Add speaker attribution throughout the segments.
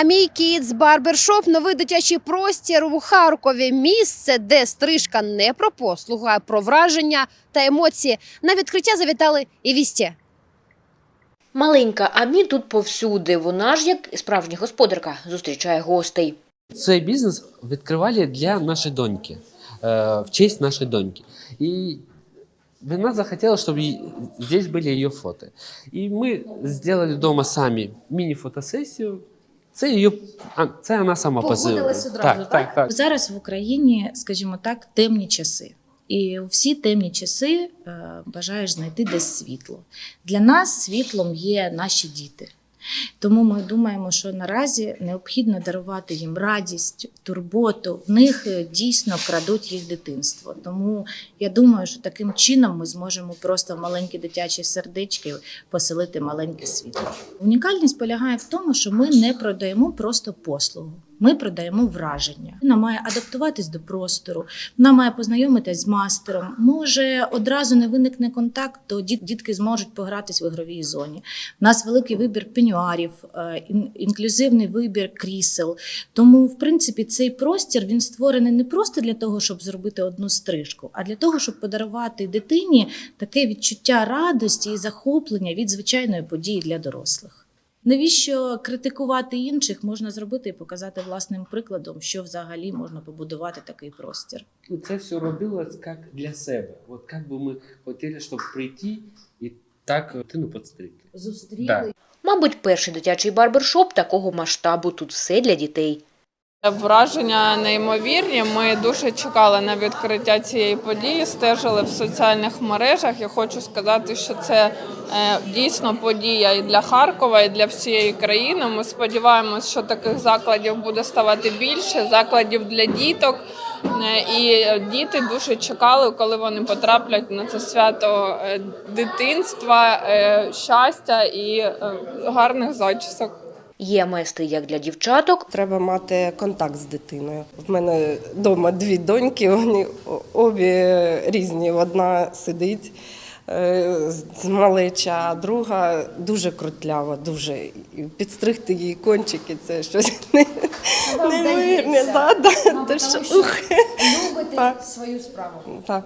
Speaker 1: А мій кіт барбершоп новий дитячий простір у Харкові. Місце, де стрижка не про послугу, а про враження та емоції. На відкриття завітали і вісті.
Speaker 2: Маленька Амі тут повсюди. Вона ж, як справжня господарка, зустрічає гостей.
Speaker 3: Цей бізнес відкривали для нашої доньки, е, в честь нашої доньки. І вона захотела, щоб ї- здесь были її фото. І ми зробили вдома самі міні-фотосесію. Це її, а, це вона сама позивила.
Speaker 1: Погодилась одразу,
Speaker 3: так, так, так.
Speaker 4: Зараз в Україні, скажімо так, темні часи. І у всі темні часи е, бажаєш знайти десь світло. Для нас світлом є наші діти. Тому ми думаємо, що наразі необхідно дарувати їм радість, турботу. В них е, дійсно крадуть їх дитинство. Тому я думаю, що таким чином ми зможемо просто в маленькі дитячі сердечки поселити маленьке світло. Унікальність полягає в тому, що ми не продаємо просто послугу. Ми продаємо враження. Вона має адаптуватись до простору, вона має познайомитись з мастером. Може одразу не виникне контакт, то дітки зможуть погратись в ігровій зоні. У нас великий вибір пенюарів, е, інклюзивний вибір крісел. Тому, в принципі, цей простір він створений не просто для того, щоб зробити одну стрижку, а для того, щоб подарувати дитині таке відчуття радості і захоплення від звичайної події для дорослих. Навіщо критикувати інших можна зробити і показати власним прикладом, що взагалі можна побудувати такий простір.
Speaker 3: Ну, Це все робилось як для себе. От як би ми хотіли, щоб прийти і так дитину підстригти.
Speaker 4: Зустріли
Speaker 3: Да.
Speaker 2: Мабуть, перший дитячий барбершоп такого масштабу тут все для дітей.
Speaker 5: Враження неймовірні. Ми дуже чекали на відкриття цієї події, стежили в соціальних мережах. Я хочу сказати, що це е, дійсно подія і для Харкова, і для всієї країни. Ми сподіваємось, що таких закладів буде ставати більше, закладів для діток. Е, І діти дуже чекали, коли вони потраплять на це свято е, дитинства, щастя і гарних зачісок.
Speaker 2: Є майстри як для дівчаток,
Speaker 6: Треба мати контакт з дитиною. В мене вдома дві доньки, вони обі різні. Одна сидить е, з малеча, а друга дуже крутлява, дуже. І підстригти її кончики це щось не- неймовірне. Да, да.
Speaker 1: Любите
Speaker 6: Так.
Speaker 1: свою справу.
Speaker 6: Так.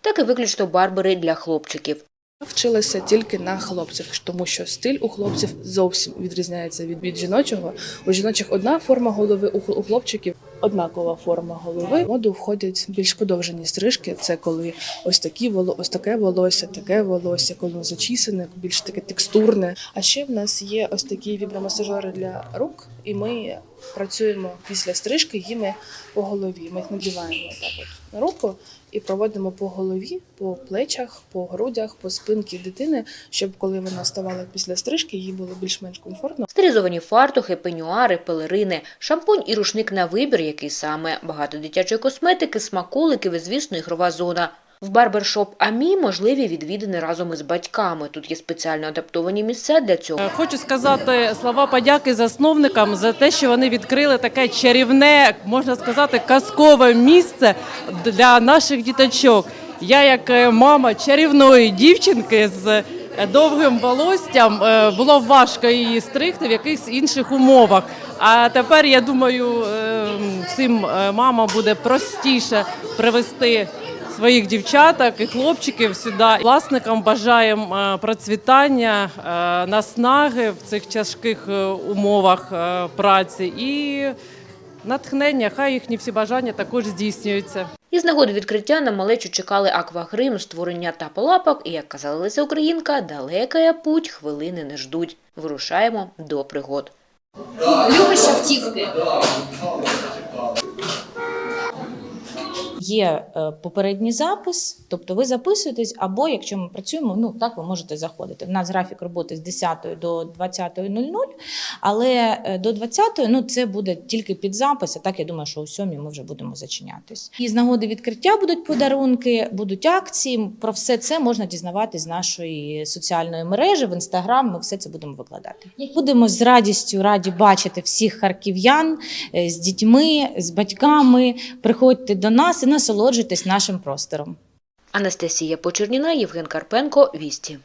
Speaker 2: так і виключно барбери для хлопчиків.
Speaker 7: Вчилася тільки на хлопців, тому що стиль у хлопців зовсім відрізняється від, від жіночого. У жіночих одна форма голови, у, хлопчиків однакова форма голови. В моду входять більш подовжені стрижки. Це коли ось такі ось таке волосся, таке волосся, коли зачісане, більш таке текстурне. А ще в нас є ось такі вібромасажери для рук, і ми працюємо після стрижки їми по голові. Ми їх надіваємо так от на руку і проводимо по голові, по плечах, по грудях, по спинці дитини, щоб коли вона ставала після стрижки, їй було більш-менш комфортно.
Speaker 2: Стилізовані фартухи, пенюари, пелерини, шампунь і рушник на вибір, який саме багато дитячої косметики, смаколики, і, звісно, ігрова зона. В барбершоп Амі можливі відвідини разом із батьками. Тут є спеціально адаптовані місця для цього.
Speaker 8: Е, Хочу сказати слова подяки засновникам за те, що вони відкрили таке чарівне, можна сказати, казкове місце для наших діточок. Я, як е, мама чарівної дівчинки з е, довгим волоссям, було важко її стригти в якихось інших умовах. А тепер я думаю, всім мамам буде простіше привести своїх дівчаток і хлопчиків сюди. Власникам бажаємо е, процвітання, е, наснаги в цих тяжких е, умовах праці і натхнення. Хай їхні всі бажання також здійснюються.
Speaker 2: Із нагоди відкриття на малечу чекали аквагрим, створення таполапок і, як казала Леся Українка, далека путь, хвилини не ждуть. Вирушаємо до пригод.
Speaker 1: Любиш автівки.
Speaker 4: Є е, попередній запис, тобто ви записуєтесь, або якщо ми працюємо, ну так ви можете заходити. У нас графік роботи з 10 до 20.00, але е, до 20 ну це буде тільки під запис. А так я думаю, що о 7 ми вже будемо зачинятись. І з нагоди відкриття будуть подарунки, будуть акції. Про все це можна дізнаватись з нашої соціальної мережі в інстаграм. Ми все це будемо викладати. Будемо з радістю раді бачити всіх харків'ян е, з дітьми, з батьками. Приходьте до нас насолоджуйтесь нашим простором.
Speaker 2: Анастасія Почерніна, Євген Карпенко, Вісті.